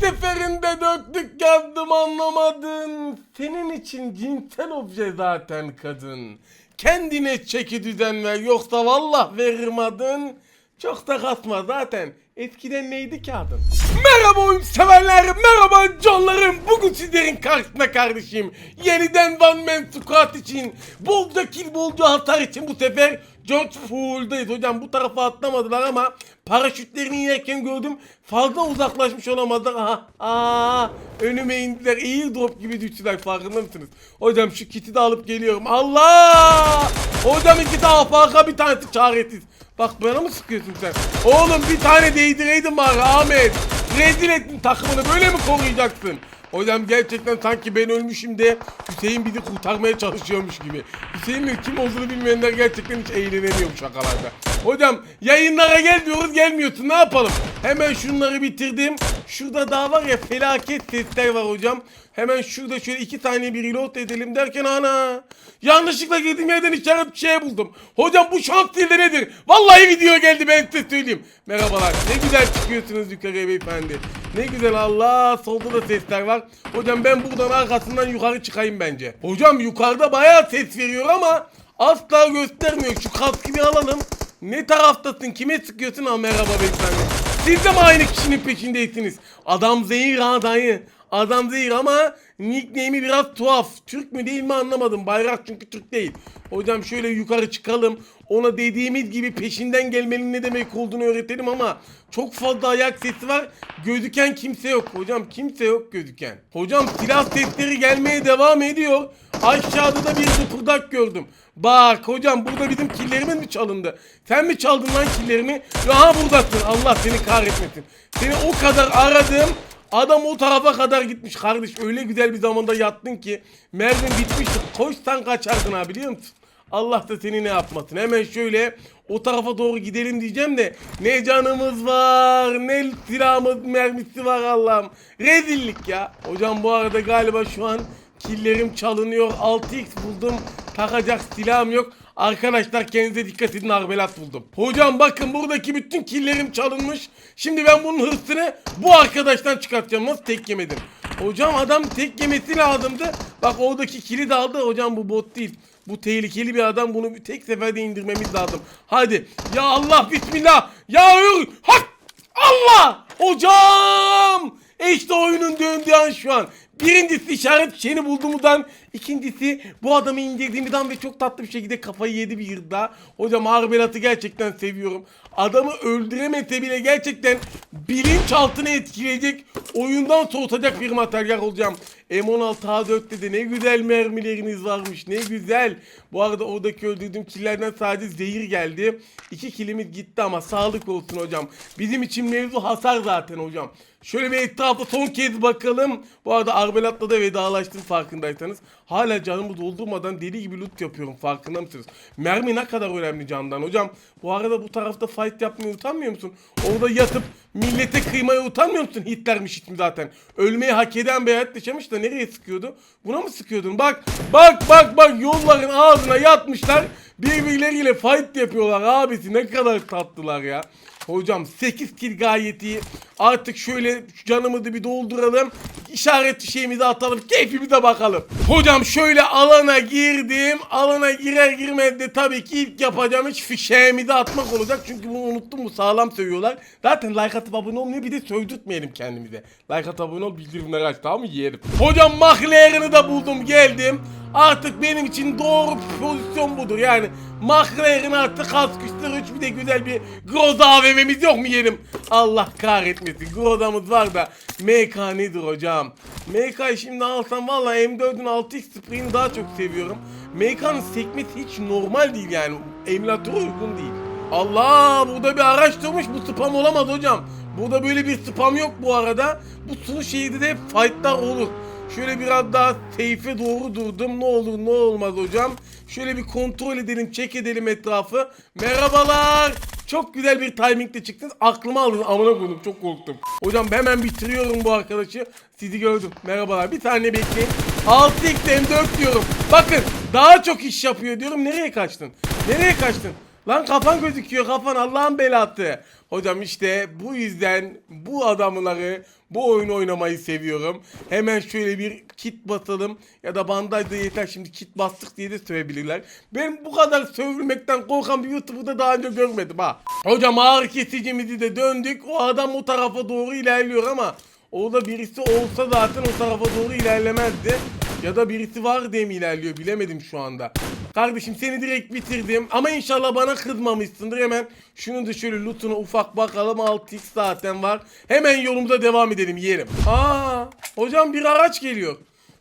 seferinde dörtlük yazdım anlamadın. Senin için cinsel obje zaten kadın. Kendine çeki düzen ver yoksa vallah veririm adın. Çok da kasma zaten. Eskiden neydi ki adın? Merhaba oyun severler, merhaba canlarım. Bugün sizlerin karşısında kardeşim. Yeniden One Man Squad için, bolca kill bolca hasar için bu sefer George Pool'dayız. Hocam bu tarafa atlamadılar ama paraşütlerini inerken gördüm. Fazla uzaklaşmış olamazlar. Aha, aa, önüme indiler. Airdrop gibi düştüler farkında mısınız? Hocam şu kiti de alıp geliyorum. Allah! Hocam iki tane farka bir tanesi çaresiz. Bak bana mı sıkıyorsun sen? Oğlum bir tane değdireydin bari Ahmet. Rezil ettin takımını böyle mi koruyacaksın? Hocam gerçekten sanki ben ölmüşüm de Hüseyin bizi kurtarmaya çalışıyormuş gibi. Hüseyin'in kim olduğunu bilmeyenler gerçekten hiç eğlenemiyor bu şakalarda. Hocam yayınlara gel diyoruz gelmiyorsun ne yapalım? Hemen şunları bitirdim. Şurada daha var ya felaket sesler var hocam. Hemen şurada şöyle iki saniye bir reload edelim derken ana. Yanlışlıkla girdiğim yerden işaret bir şey buldum. Hocam bu şans değil de nedir? Vallahi video geldi ben size söyleyeyim. Merhabalar. Ne güzel çıkıyorsunuz yukarıya beyefendi. Ne güzel Allah. Solda da sesler var. Hocam ben buradan arkasından yukarı çıkayım bence. Hocam yukarıda bayağı ses veriyor ama asla göstermiyor. Şu kaskı bir alalım. Ne taraftasın? Kime sıkıyorsun? Ha merhaba beyefendi. Siz de mi aynı kişinin peşindeysiniz? Adam zehir ha dayı. Adam zehir ama nickname'i biraz tuhaf. Türk mü değil mi anlamadım. Bayrak çünkü Türk değil. Hocam şöyle yukarı çıkalım. Ona dediğimiz gibi peşinden gelmenin ne demek olduğunu öğretelim ama çok fazla ayak sesi var. Gözüken kimse yok. Hocam kimse yok gözüken. Hocam silah sesleri gelmeye devam ediyor. Aşağıda da bir zıpırdak gördüm. Bak hocam burada bizim killerimiz mi çalındı? Sen mi çaldın lan killerimi? Aha buradasın. Allah seni kahretmesin. Seni o kadar aradım. Adam o tarafa kadar gitmiş kardeş. Öyle güzel bir zamanda yattın ki. Mermin bitmişti. Koşsan kaçardın ha biliyor musun? Allah da seni ne yapmasın. Hemen şöyle o tarafa doğru gidelim diyeceğim de ne canımız var ne silahımız mermisi var Allah'ım. Rezillik ya. Hocam bu arada galiba şu an killerim çalınıyor. 6x buldum. Takacak silahım yok. Arkadaşlar kendinize dikkat edin arbelat buldum. Hocam bakın buradaki bütün killerim çalınmış. Şimdi ben bunun hırsını bu arkadaştan çıkartacağım. Nasıl tek yemedim? Hocam adam tek yemesi lazımdı. Bak oradaki kili de aldı. Hocam bu bot değil. Bu tehlikeli bir adam. Bunu bir tek seferde indirmemiz lazım. Hadi. Ya Allah bismillah. Ya. Hak. Allah. Hocam. İşte oyunun döndüğü an şu an. Birincisi işaret fişeğini bulduğumuzdan. ikincisi bu adamı indirdiğimizden ve çok tatlı bir şekilde kafayı yedi bir yılda. Hocam Arbelat'ı gerçekten seviyorum. Adamı öldüremese bile gerçekten bilinçaltını etkileyecek, oyundan soğutacak bir materyal olacağım. M16A4'te de ne güzel mermileriniz varmış ne güzel. Bu arada oradaki öldürdüğüm killerden sadece zehir geldi. İki kilimiz gitti ama sağlık olsun hocam. Bizim için mevzu hasar zaten hocam. Şöyle bir etrafa son kez bakalım. Bu arada Arbelat'la da vedalaştım farkındaysanız. Hala canımı doldurmadan deli gibi loot yapıyorum farkında mısınız? Mermi ne kadar önemli candan hocam. Bu arada bu tarafta fight yapmayı utanmıyor musun? Orada yatıp millete kıymaya utanmıyor musun? Hitlermiş ismi zaten. Ölmeyi hak eden bir hayat yaşamış da nereye sıkıyordu? Buna mı sıkıyordun? Bak bak bak bak yolların ağzına yatmışlar. Birbirleriyle fight yapıyorlar abisi ne kadar tatlılar ya. Hocam 8 kill gayet iyi. Artık şöyle canımızı bir dolduralım. İşaret şeyimizi atalım. Keyfimize bakalım. Hocam şöyle alana girdim. Alana girer girmez de tabii ki ilk yapacağım iş fişeğimizi atmak olacak. Çünkü bunu unuttum mu sağlam sövüyorlar. Zaten like atıp abone olmuyor bir de sövdürtmeyelim kendimize. Like atıp abone ol bildirimleri aç tamam mı yiyelim. Hocam mahlerini da buldum geldim. Artık benim için doğru pozisyon budur yani. McLaren artık kask üstler 3 bir de güzel bir Groza AVM'miz yok mu yerim? Allah kahretmesin. Groza'mız var da MK nedir hocam? MK'yı şimdi alsam valla M4'ün 6x spreyini daha çok seviyorum. MK'nın sekmesi hiç normal değil yani. Emülatöre uygun değil. Allah burada bir araç durmuş bu spam olamaz hocam. Burada böyle bir spam yok bu arada. Bu sunu şehirde de hep fightlar olur. Şöyle biraz daha seyfe doğru durdum. Ne olur ne olmaz hocam. Şöyle bir kontrol edelim, çek edelim etrafı. Merhabalar. Çok güzel bir timingle çıktınız. Aklıma aldın. Amına koydum. Çok korktum. Hocam hemen bitiriyorum bu arkadaşı. Sizi gördüm. Merhabalar. Bir tane bekleyin. 6x M4 diyorum. Bakın daha çok iş yapıyor diyorum. Nereye kaçtın? Nereye kaçtın? Lan kafan gözüküyor kafan Allah'ın belası. Hocam işte bu yüzden bu adamları bu oyunu oynamayı seviyorum. Hemen şöyle bir kit basalım ya da bandaj da yeter şimdi kit bastık diye de sövebilirler. Ben bu kadar sövülmekten korkan bir YouTuber'da daha önce görmedim ha. Hocam ağır kesicimizi de döndük. O adam o tarafa doğru ilerliyor ama orada birisi olsa zaten o tarafa doğru ilerlemezdi. Ya da birisi var diye mi ilerliyor bilemedim şu anda. Kardeşim seni direkt bitirdim ama inşallah bana kızmamışsındır. Hemen şunu da şöyle lootuna ufak bakalım 6x zaten var. Hemen yolumuza devam edelim yerim. Aa hocam bir araç geliyor.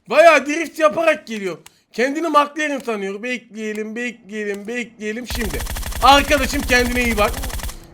Bayağı drift yaparak geliyor. Kendini McLaren sanıyor. Bekleyelim bekleyelim bekleyelim şimdi. Arkadaşım kendine iyi bak.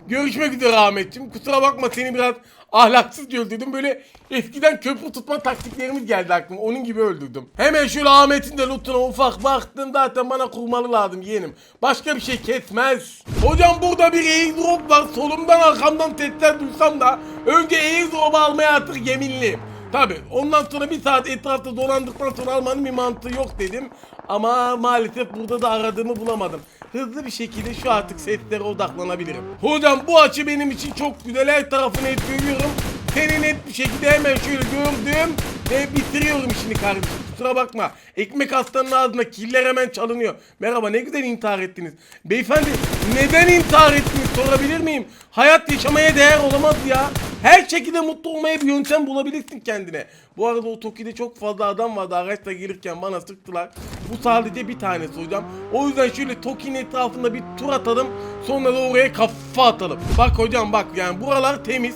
Görüşmek üzere Ahmetciğim. Kusura bakma seni biraz ahlaksız öldürdüm. Böyle eskiden köprü tutma taktiklerimiz geldi aklıma. Onun gibi öldürdüm. Hemen şöyle Ahmet'in de lootuna ufak baktım. Zaten bana kurmalı lazım yeğenim. Başka bir şey kesmez. Hocam burada bir airdrop var. Solumdan arkamdan sesler duysam da önce airdrop'u almaya artık yeminliyim. Tabi ondan sonra bir saat etrafta dolandıktan sonra almanın bir mantığı yok dedim. Ama maalesef burada da aradığımı bulamadım. Hızlı bir şekilde şu artık setlere odaklanabilirim. Hocam bu açı benim için çok güzel. Her tarafını görüyorum. Seni net bir şekilde hemen şöyle gördüm ve bitiriyorum işini kardeşim. Kusura bakma. Ekmek hastanın ağzına killer hemen çalınıyor. Merhaba ne güzel intihar ettiniz. Beyefendi neden intihar ettiniz sorabilir miyim? Hayat yaşamaya değer olamaz ya. Her şekilde mutlu olmaya bir yöntem bulabilirsin kendine. Bu arada o Toki'de çok fazla adam vardı araçla gelirken bana sıktılar. Bu sadece bir tanesi hocam. O yüzden şöyle Toki'nin etrafında bir tur atalım. Sonra da oraya kafa atalım. Bak hocam bak yani buralar temiz.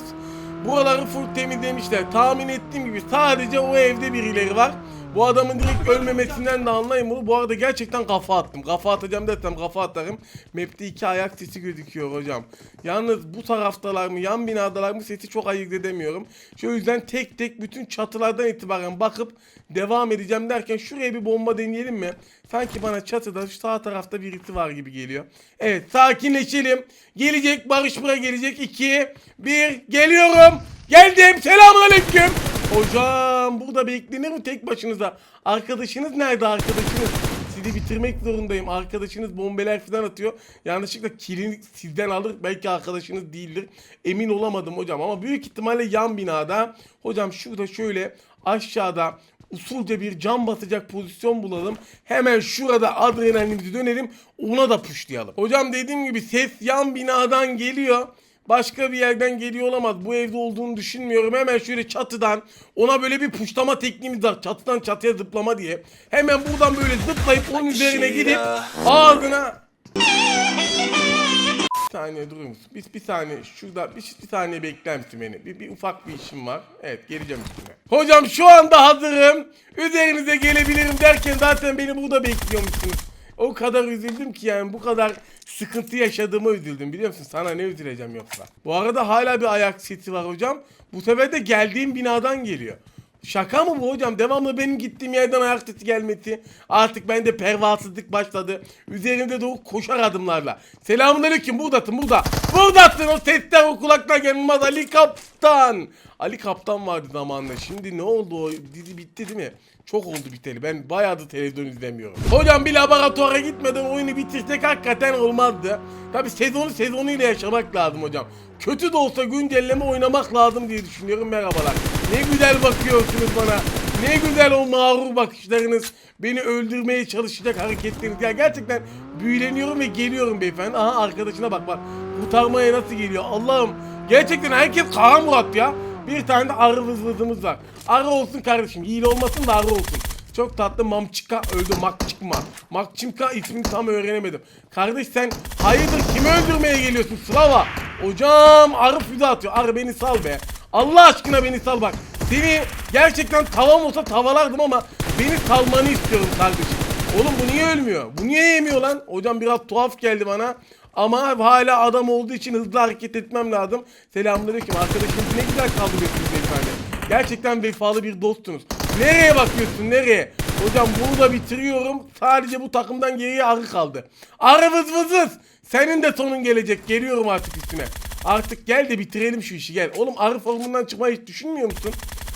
Buraları full temizlemişler. Tahmin ettiğim gibi sadece o evde birileri var. Bu adamın direkt ölmemesinden de anlayın bunu. Bu arada gerçekten kafa attım. Kafa atacağım desem kafa atarım. Map'te iki ayak sesi gözüküyor hocam. Yalnız bu taraftalar mı yan binadalar mı sesi çok ayırt edemiyorum. Şu yüzden tek tek bütün çatılardan itibaren bakıp devam edeceğim derken şuraya bir bomba deneyelim mi? Sanki bana çatıda şu sağ tarafta birisi var gibi geliyor. Evet sakinleşelim. Gelecek Barış buraya gelecek. 2 1 geliyorum. Geldim. Selamünaleyküm. Hocam burada beklenir mi tek başınıza? Arkadaşınız nerede arkadaşınız? Sizi bitirmek zorundayım. Arkadaşınız bombeler falan atıyor. Yanlışlıkla kilini sizden alır. Belki arkadaşınız değildir. Emin olamadım hocam. Ama büyük ihtimalle yan binada. Hocam şurada şöyle aşağıda usulca bir cam basacak pozisyon bulalım. Hemen şurada adrenalimizi dönelim. Ona da puşlayalım. Hocam dediğim gibi ses yan binadan geliyor. Başka bir yerden geliyor olamaz. Bu evde olduğunu düşünmüyorum. Hemen şöyle çatıdan ona böyle bir puşlama tekniğimiz var. Çatıdan çatıya zıplama diye. Hemen buradan böyle zıplayıp onun üzerine gidip ağzına bir saniye durur musun? Bir, bir saniye şurada bir, bir saniye bekler misin beni? Bir, bir ufak bir işim var. Evet geleceğim üstüne. Hocam şu anda hazırım. Üzerinize gelebilirim derken zaten beni burada bekliyormuşsunuz. O kadar üzüldüm ki yani bu kadar sıkıntı yaşadığıma üzüldüm biliyor musun? Sana ne üzüleceğim yoksa. Bu arada hala bir ayak sesi var hocam. Bu sefer de geldiğim binadan geliyor. Şaka mı bu hocam? Devamlı benim gittiğim yerden ayak sesi gelmesi. Artık bende pervasızlık başladı. Üzerimde doğru koşar adımlarla. Selamünaleyküm buradasın burada. Buradasın o sesler o kulaktan gelmez Ali Kaptan. Ali Kaptan vardı zamanında. Şimdi ne oldu o dizi bitti değil mi? Çok oldu biteli. Ben bayağıdır televizyon izlemiyorum. Hocam bir laboratuvara gitmeden oyunu bitirsek hakikaten olmazdı. Tabi sezonu sezonuyla yaşamak lazım hocam. Kötü de olsa güncelleme oynamak lazım diye düşünüyorum. Merhabalar. Ne güzel bakıyorsunuz bana. Ne güzel o mağrur bakışlarınız. Beni öldürmeye çalışacak hareketleriniz. Ya gerçekten büyüleniyorum ve geliyorum beyefendi. Aha arkadaşına bak bak. Kurtarmaya nasıl geliyor. Allah'ım. Gerçekten herkes Kara Murat ya. Bir tane de arı vız vızımız var. Arı olsun kardeşim. Hile olmasın da arı olsun. Çok tatlı Mamçika öldü Makçıkma. Makçimka ismini tam öğrenemedim. Kardeş sen hayırdır kimi öldürmeye geliyorsun Slava? Hocam arı füze atıyor. Arı beni sal be. Allah aşkına beni sal bak. Seni gerçekten tavam olsa tavalardım ama beni salmanı istiyorum kardeşim. Oğlum bu niye ölmüyor? Bu niye yemiyor lan? Hocam biraz tuhaf geldi bana. Ama hala adam olduğu için hızlı hareket etmem lazım. Selamünaleyküm. Arkadaşınız ne güzel kaldırıyorsunuz beyefendi. Gerçekten vefalı bir dostunuz. Nereye bakıyorsun nereye? Hocam bunu da bitiriyorum. Sadece bu takımdan geriye arı kaldı. Arı vız vız vız. Senin de sonun gelecek. Geliyorum artık üstüne. Artık gel de bitirelim şu işi gel. Oğlum arı formundan çıkmayı hiç düşünmüyor musun?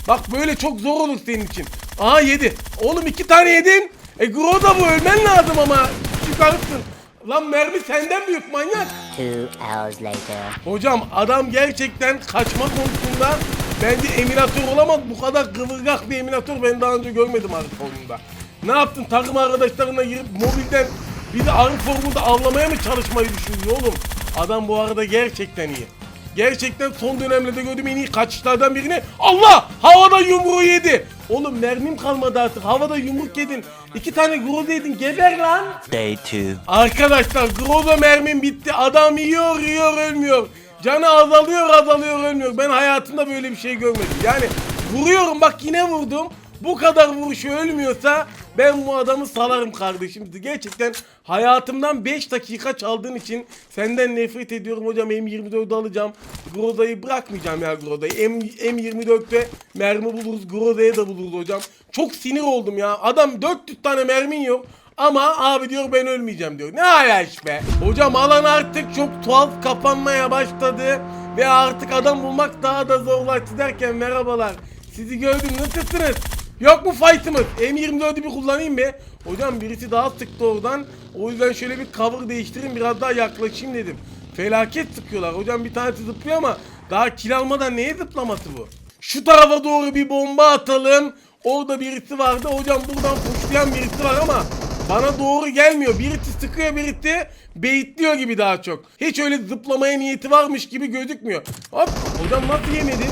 Bak böyle çok zor olur senin için. Aa yedi. Oğlum iki tane yedin. E Gro da bu ölmen lazım ama. Çıkarırsın. Lan mermi senden büyük manyak. Two hours later. Hocam adam gerçekten kaçma konusunda bence eminatör olamaz. Bu kadar kıvırgak bir eminatör ben daha önce görmedim arı formunda. Ne yaptın takım arkadaşlarına girip mobilden bizi arı formunda avlamaya mı çalışmayı düşünüyor oğlum? Adam bu arada gerçekten iyi. Gerçekten son dönemlerde gördüğüm en iyi kaçışlardan birini Allah! Havada yumruğu yedi. Oğlum mermim kalmadı artık. Havada yumruk yedin. İki tane groz yedin. Geber lan. Day two. Arkadaşlar Groza mermim bitti. Adam yiyor yiyor ölmüyor. Canı azalıyor azalıyor ölmüyor. Ben hayatımda böyle bir şey görmedim. Yani vuruyorum bak yine vurdum. Bu kadar vuruşu ölmüyorsa ben bu adamı salarım kardeşim. Gerçekten hayatımdan 5 dakika çaldığın için senden nefret ediyorum hocam. M24'ü alacağım. Groza'yı bırakmayacağım ya Groza'yı. M, M24'te mermi buluruz. Groza'ya da buluruz hocam. Çok sinir oldum ya. Adam 400 tane mermin yok. Ama abi diyor ben ölmeyeceğim diyor. Ne ayaş be. Hocam alan artık çok tuhaf kapanmaya başladı. Ve artık adam bulmak daha da zorlaştı derken merhabalar. Sizi gördüm nasılsınız? Yok mu fight'ımız? M24'ü bir kullanayım mı? Hocam birisi daha sıktı oradan. O yüzden şöyle bir cover değiştireyim biraz daha yaklaşayım dedim. Felaket sıkıyorlar. Hocam bir tanesi zıplıyor ama daha kill almadan neye zıplaması bu? Şu tarafa doğru bir bomba atalım. Orada birisi vardı. Hocam buradan puşlayan birisi var ama bana doğru gelmiyor. Birisi sıkıyor birisi beyitliyor gibi daha çok. Hiç öyle zıplamaya niyeti varmış gibi gözükmüyor. Hop hocam nasıl yemedi?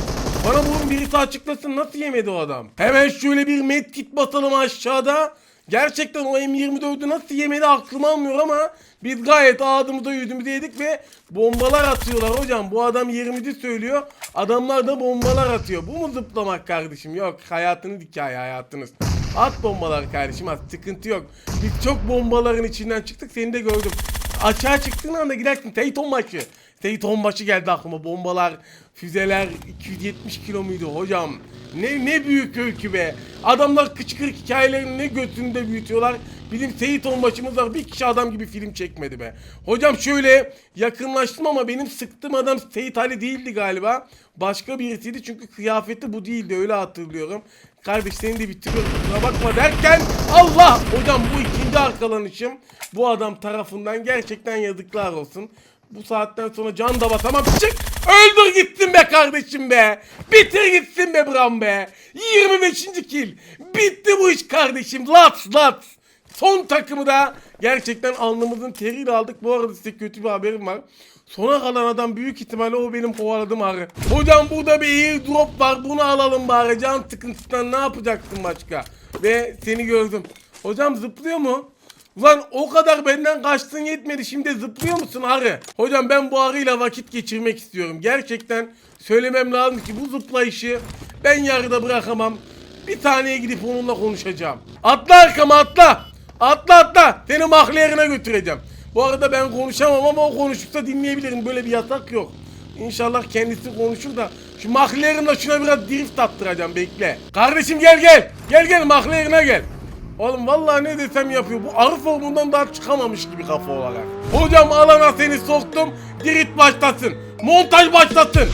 Bana bunun birisi açıklasın nasıl yemedi o adam? Hemen şöyle bir medkit basalım aşağıda. Gerçekten o M24'ü nasıl yemedi aklım almıyor ama biz gayet ağzımıza yüzümüze yedik ve bombalar atıyorlar hocam. Bu adam yerimizi söylüyor. Adamlar da bombalar atıyor. Bu mu zıplamak kardeşim? Yok hayatınız hikaye hayatınız. At bombalar kardeşim at sıkıntı yok. Biz çok bombaların içinden çıktık seni de gördüm. Açığa çıktığın anda gidersin Teyton maçı. Teyton maçı geldi aklıma bombalar, füzeler 270 kilo muydu hocam? Ne ne büyük öykü be. Adamlar kıçkırık hikayelerini ne götünde büyütüyorlar. Bizim Seyit maçımız var. Bir kişi adam gibi film çekmedi be. Hocam şöyle yakınlaştım ama benim sıktığım adam Seyit Ali değildi galiba. Başka birisiydi çünkü kıyafeti bu değildi öyle hatırlıyorum. Kardeş seni de bitiriyorum kusura bakma derken Allah hocam bu ikinci arkalanışım bu adam tarafından gerçekten yazıklar olsun. Bu saatten sonra can da basamam. Çık! Öldür gitsin be kardeşim be. Bitir gitsin be Bram be. 25. kill. Bitti bu iş kardeşim. Lats lats. Son takımı da gerçekten alnımızın teriyle aldık. Bu arada size kötü bir haberim var. Sona kalan adam büyük ihtimalle o benim kovaladığım arı. Hocam burada bir airdrop var. Bunu alalım bari. Can sıkıntısından ne yapacaksın başka? Ve seni gördüm. Hocam zıplıyor mu? Ulan o kadar benden kaçtın yetmedi. Şimdi zıplıyor musun arı? Hocam ben bu arıyla vakit geçirmek istiyorum. Gerçekten söylemem lazım ki bu zıplayışı ben yarıda bırakamam. Bir taneye gidip onunla konuşacağım. Atla arkama atla. Atla atla. Seni mahlerine götüreceğim. Bu arada ben konuşamam ama o konuşursa dinleyebilirim. Böyle bir yasak yok. İnşallah kendisi konuşur da şu mahlerine şuna biraz drift attıracağım bekle. Kardeşim gel gel. Gel gel mahlerine gel. Oğlum vallahi ne desem yapıyor. Bu arı formundan daha çıkamamış gibi kafa olarak. Hocam alana seni soktum. Dirit başlasın. Montaj başlasın.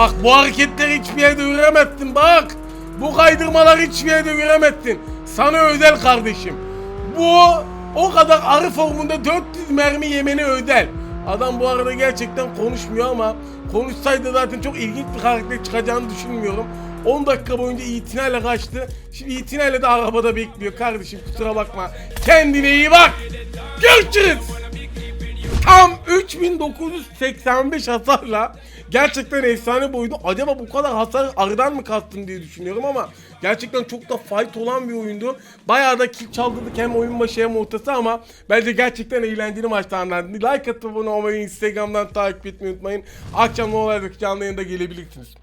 Bak bu hareketleri hiçbir yerde göremezsin bak. Bu kaydırmaları hiçbir yerde göremezsin. Sana özel kardeşim. Bu o kadar arı formunda 400 mermi yemeni özel. Adam bu arada gerçekten konuşmuyor ama konuşsaydı zaten çok ilginç bir karakter çıkacağını düşünmüyorum. 10 dakika boyunca itinayla kaçtı. Şimdi itinayla da arabada bekliyor kardeşim kusura bakma. Kendine iyi bak. Görüşürüz. Tam 3985 hasarla gerçekten efsane boydu. Acaba bu kadar hasar arıdan mı kastım diye düşünüyorum ama gerçekten çok da fight olan bir oyundu. Bayağı da kill çaldırdık hem oyun başı hem ortası ama bence gerçekten eğlenceli maçlardan. Like atıp abone olmayı, Instagram'dan takip etmeyi unutmayın. Akşam ne olaydık canlı yayında gelebilirsiniz.